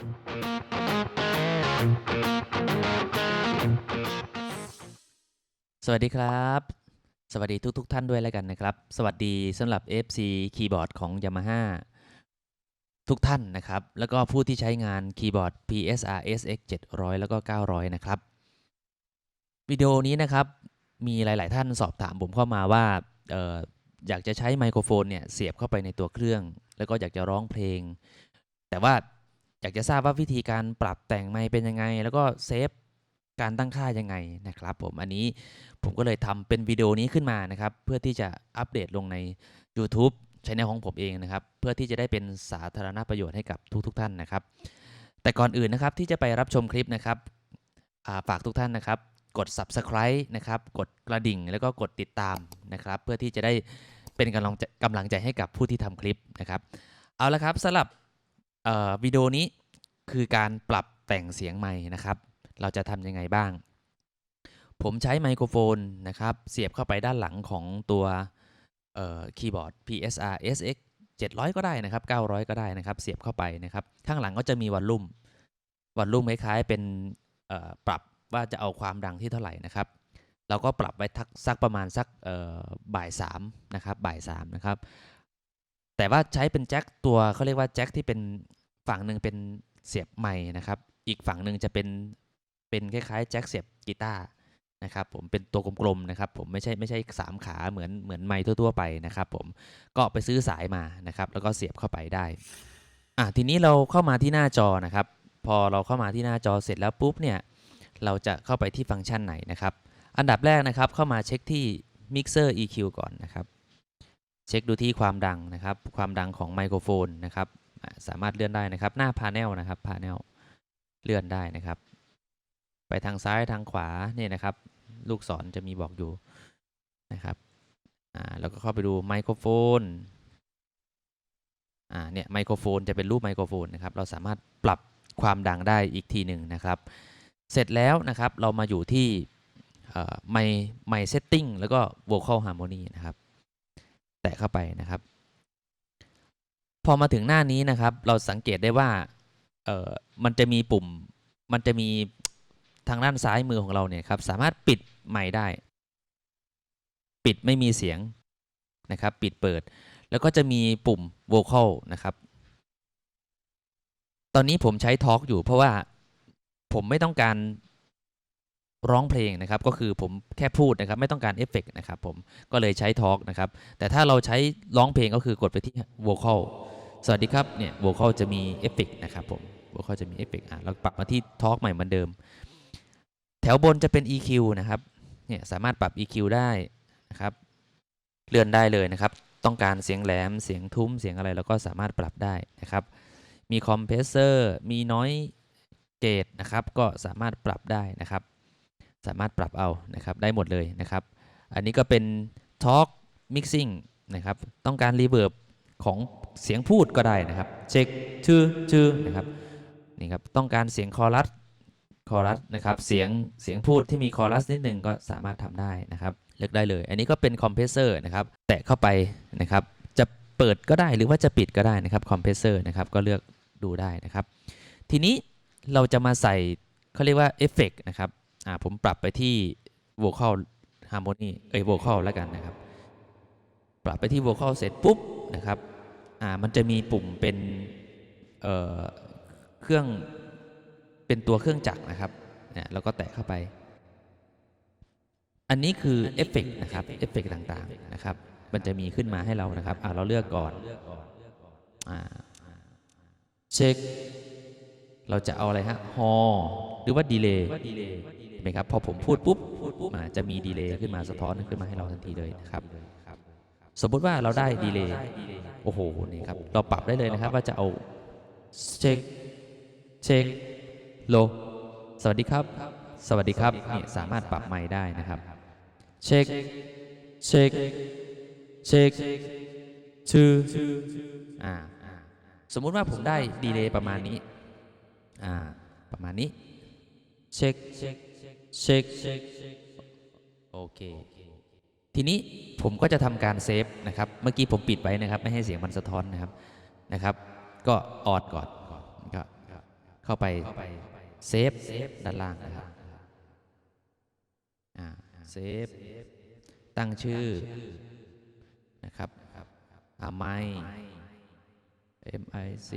สวัสดีครับ สวัสดีทุกๆทท่านด้วยแล้วกันนะครับ สวัสดีสำหรับ FC คีย์บอร์ดของ Yamaha ทุกท่านนะครับ แล้วก็ผู้ที่ใช้งานคีย์บอร์ด PSR SX 700 แล้วก็ 900 นะครับ วิดีโอนี้นะครับ มีหลาย ๆ ท่านสอบถามผมเข้ามาว่าอออยากจะใช้ไมโครโฟนเนี่ย เสียบเข้าไปในตัวเครื่อง แล้วก็อยากจะร้องเพลง แต่ว่า อยากจะทราบว่าวิธีการปรับแต่งไมค์เป็นยังไง แล้วก็เซฟการตั้งค่ายังไงนะครับ ผมอันนี้ผมก็เลยทำเป็นวิดีโอนี้ขึ้นมานะครับ เพื่อที่จะอัปเดตลงใน YouTube ช anel ของผมเองนะครับ เพื่อที่จะได้เป็นสาธารณประโยชน์ให้กับทุกๆทท่านนะครับ แต่ก่อนอื่นนะครับที่จะไปรับชมคลิปนะครับาฝากทุกท่านนะครับ กด subscribe นะครับ กดกระดิ่งแล้วก็กดติดตามนะครับ เพื่อที่จะได้เป็นกำลังใจกำลังใจให้กับผู้ที่ทำคลิปนะครับ เอาละครับสำหรับวิดีโอนี้ คือการปรับแต่งเสียงไมค์นะครับ เราจะทำยังไงบ้าง ผมใช้ไมโครโฟนนะครับ เสียบเข้าไปด้านหลังของตัวคีย์บอร์ด PSR SX 700 ก็ได้นะครับ 900 ก็ได้นะครับ เสียบเข้าไปนะครับ ข้างหลังก็จะมีวอลลุ่มวอลลุ่มคล้ายๆเป็นปรับว่าจะเอาความดังที่เท่าไหร่นะครับ เราก็ปรับไว้ทักสักประมาณสักบ่ายสามนะครับ บ่ายสามนะครับ แต่ว่าใช้เป็นแจ็คตัวเขาเรียกว่าแจ็คที่เป็นฝั่งหนึ่งเป็น เสียบไม้นะครับ อีกฝั่งหนึ่งจะเป็นเป็นคล้ายๆแจ็คเสียบกีตาร์นะครับผมเป็นตัวกลมๆนะครับผมไม่ใช่ไม่ใช่สามขาเหมือนเหมือนไม้ทั่วๆไปนะครับผมก็ไปซื้อสายมานะครับ แล้วก็เสียบเข้าไปได้อะทีนี้เราเข้ามาที่หน้าจอนะครับ พอเราเข้ามาที่หน้าจอเสร็จแล้วปุ๊บเนี่ยเราจะเข้าไปที่ฟังก์ชันไหนนะครับ อันดับแรกนะครับเข้ามาเช็คที่ Mixer EQ ก่อนนะครับ เช็คดูที่ความดังนะครับ ความดังของไมโครโฟนนะครับ สามารถเลื่อนได้นะครับ หน้าพาเนลนะครับพาเนลเลื่อนได้นะครับ ไปทางซ้ายทางขวาเนี่ยนะครับ ลูกศรจะมีบอกอยู่นะครับอ่าแล้วก็เข้าไปดูไมโครโฟนอ่าเนี่ยไมโครโฟนจะเป็นรูปไมโครโฟนนะครับ เราสามารถปรับความดังได้อีกทีหนึ่งนะครับ เสร็จแล้วนะครับเรามาอยู่ที่ไมไมเซตติ้งแล้วก็ vocal harmony นะครับ แตะเข้าไปนะครับ พอมาถึงหน้านี้นะครับ เราสังเกตได้ว่าเออมันจะมีปุ่ม มันจะมีทางด้านซ้ายมือของเราเนี่ยครับสามารถปิดไมค์ได้ ปิดไม่มีเสียงนะครับปิดเปิด แล้วก็จะมีปุ่ม vocal นะครับ ตอนนี้ผมใช้ทอล์อยู่เพราะว่าผมไม่ต้องการร้องเพลงนะครับ ก็คือผมแค่พูดนะครับ ไม่ต้องการเอฟเฟกต์นะครับผมก็เลยใช้ทอล์นะครับ แต่ถ้าเราใช้ร้องเพลงก็คือกดไปที่ vocal สวัสดีครับเนี่ย vocal จะมีเอฟเฟกนะครับผม vocal จะมีเอฟเฟกอะเราปรับมาที่ทอล์กใหม่เหมือนเดิม แถวบนจะเป็น EQ นะครับเนี่ยสามารถปรับ EQ ได้นะครับเลื่อนได้เลยนะครับ ต้องการเสียงแหลมเสียงทุ้มเสียงอะไรเราก็สามารถปรับได้นะครับ มีคอมเพรสเซอร์มีน้อยเกตนะครับ ก็สามารถปรับได้นะครับ สามารถปรับเอานะครับได้หมดเลยนะครับ อันนี้ก็เป็น Talk Mixing นะครับ ต้องการรีเวิร์บ ของเสียงพูดก็ได้นะครับ เช็คชื่อชื่อนะครับนี่ครับต้องการเสียงคอรัสคอรัสนะครับเสียงเสียงพูดที่มีคอรัสนิดหนึ่งก็สามารถทำได้นะครับเลือกได้เลย อันนี้ก็เป็นคอมเพรสเซอร์นะครับแตะเข้าไปนะครับจะเปิดก็ได้หรือว่าจะปิดก็ได้นะครับคอมเพรสเซอร์นะครับก็เลือกดูได้นะครับ ทีนี้เราจะมาใส่เขาเรียกว่าเอฟเฟกนะครับอ่าผมปรับไปที่ vocal harmony เอ้ย vocal แล้วกันนะครับ ปรับไปที่ vocal เสร็จปุ๊บนะครับอ่ามันจะมีปุ่มเป็นเอ่อเครื่องเป็นตัวเครื่องจักรนะครับเนี่ยเราก็แตะเข้าไป อันนี้คือเอฟเฟกนะครับเอฟเฟกต่างๆนะครับ มันจะมีขึ้นมาให้เรานะครับอ่าเราเลือกก่อนอ่าเช็ค เราจะเอาอะไรฮะฮอหรือว่าดีเลย์เห็นไหมครับพอผมพูดปุ๊บจะมีดีเลย์ขึ้นมาสะท้อนขึ้นมาให้เราทันทีเลยนะครับ สมมุติว่าเราได้ดีเลย์โอ้โหนี่ครับเราปรับได้เลยนะครับว่าจะเอาเช็คเช็คโลสวัสดีครับ สวัสดีครับนี่สามารถปรับไมค์ได้นะครับเช็คเช็คเช็คชื่ออ่าสมมุติว่าผมได้ดีเลย์ประมาณนี้อ่าประมาณนี้เช็คเช็คเช็คโอเค ทีนี้ผมก็จะทำการเซฟนะครับ เมื่อกี้ผมปิดไว้นะครับ ไม่ให้เสียงมันสะท้อนนะครับนะครับ ก็ออดก่อนก็เข้าไปเซฟด้านล่างนะครับเซฟตั้งชื่อนะครับอาไม MIC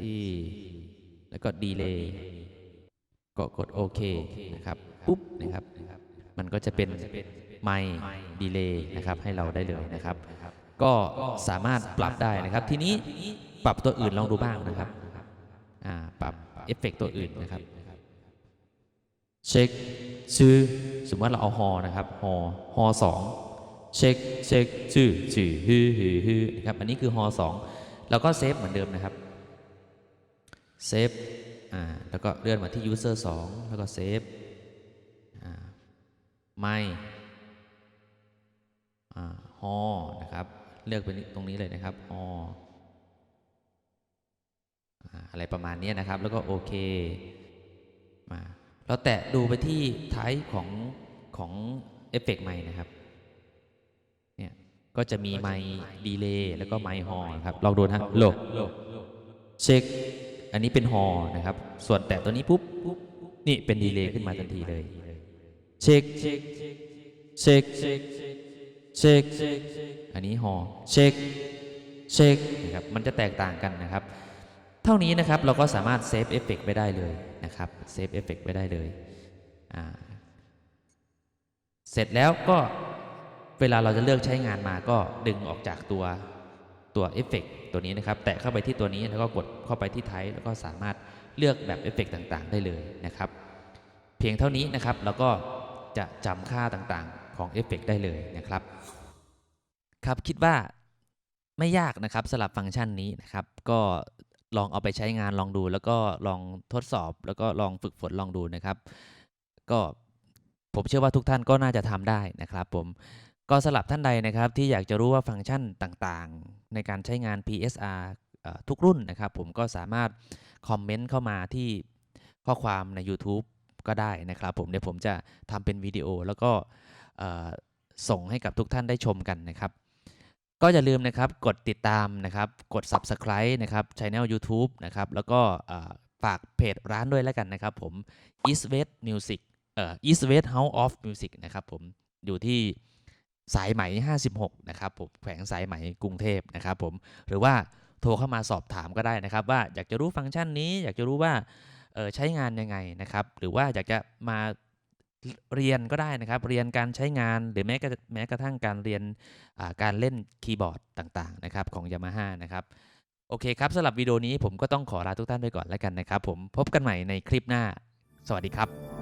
แล้วก็ดีเลย์ก็กดโอเคนะครับ ปุ๊บนะครับ มันก็จะเป็น ไมดีเลย์นะครับให้เราได้เลยนะครับ ก็สามารถปรับได้นะครับ ทีนี้ปรับตัวอื่นลองดูบ้างนะครับอ่าปรับเอฟเฟกต์ตัวอื่นนะครับเช็คชื่อสมมติว่าเราเอาฮอนะครับฮอฮอสองเช็คเช็คชื่อชื่อฮือฮือฮือนะครับอันนี้คือฮอสองเราก็เซฟเหมือนเดิมนะครับเซฟอ่าแล้วก็เลื่อนมาที่ user 2 แล้วก็เซฟอ่าไม่อ่า ฮอนะครับ เลือกเป็นตรงนี้เลยนะครับฮออ่าอะไรประมาณนี้นะครับ แล้วก็โอเคมาเราแตะดูไปที่ท้ายของของเอฟเฟกต์ใหม่นะครับเนี่ยก็จะมีไมค์ดีเลย์แล้วก็ไมค์ฮอครับลองดูนะโลเช็คอันนี้เป็นฮอนะครับ ส่วนแตะตัวนี้ปุ๊บนี่เป็นดีเลย์ขึ้นมาทันทีเลย เช็คเช็คเช็ค เช็คอันนี้ฮอเช็คเช็คนะครับมันจะแตกต่างกันนะครับ เท่านี้นะครับเราก็สามารถเซฟเอฟเฟกต์ไปได้เลยนะครับเซฟเอฟเฟกต์ไปได้เลยอ่าเสร็จแล้วก็เวลาเราจะเลือกใช้งานมาก็ดึงออกจากตัวตัวเอฟเฟกต์ตัวนี้นะครับ แตะเข้าไปที่ตัวนี้แล้วก็กดเข้าไปที่ไทป์แล้วก็สามารถเลือกแบบเอฟเฟกต์ต่างๆ ได้เลยนะครับ เพียงเท่านี้นะครับเราก็จะจำค่าต่างๆ ของเอฟเฟกต์ได้เลยนะครับ ครับคิดว่าไม่ยากนะครับสำหรับฟังก์ชันนี้นะครับ ก็ลองเอาไปใช้งานลองดู แล้วก็ลองทดสอบ แล้วก็ลองฝึกฝนลองดูนะครับ ก็ผมเชื่อว่าทุกท่านก็น่าจะทำได้นะครับ ผมก็สำหรับท่านใดนะครับ ที่อยากจะรู้ว่าฟังก์ชันต่างๆ ในการใช้งาน PSR ทุกรุ่นนะครับ ผมก็สามารถคอมเมนต์เข้ามาที่ข้อความใน YouTube ก็ได้นะครับ ผมเดี๋ยวผมจะทำเป็นวิดีโอแล้วก็ ส่งให้กับทุกท่านได้ชมกันนะครับ ก็อย่าลืมนะครับกดติดตามนะครับ กด Subscribe นะครับช anel YouTube นะครับ แล้วก็ฝากเพจร้านด้วยแล้วกันนะครับผม East West Music เอ่อ East West House of Music นะครับผมอยู่ที่สายไหม 56 นะครับผมแขวงสายไหมกรุงเทพนะครับผมหรือว่าโทรเข้ามาสอบถามก็ได้นะครับ ว่าอยากจะรู้ฟังก์ชันนี้ อยากจะรู้ว่าใช้งานยังไงนะครับ หรือว่าอยากจะมา เรียนก็ได้นะครับ เรียนการใช้งานหรือแม้กระแม้กระทั่งการเรียนการเล่นคีย์บอร์ดต่างๆนะครับของ Yamaha นะครับโอเคครับสำหรับวิดีโอนี้ผมก็ต้องขอลาทุกท่านไปก่อนแล้วกันนะครับ ผมพบกันใหม่ในคลิปหน้า สวัสดีครับ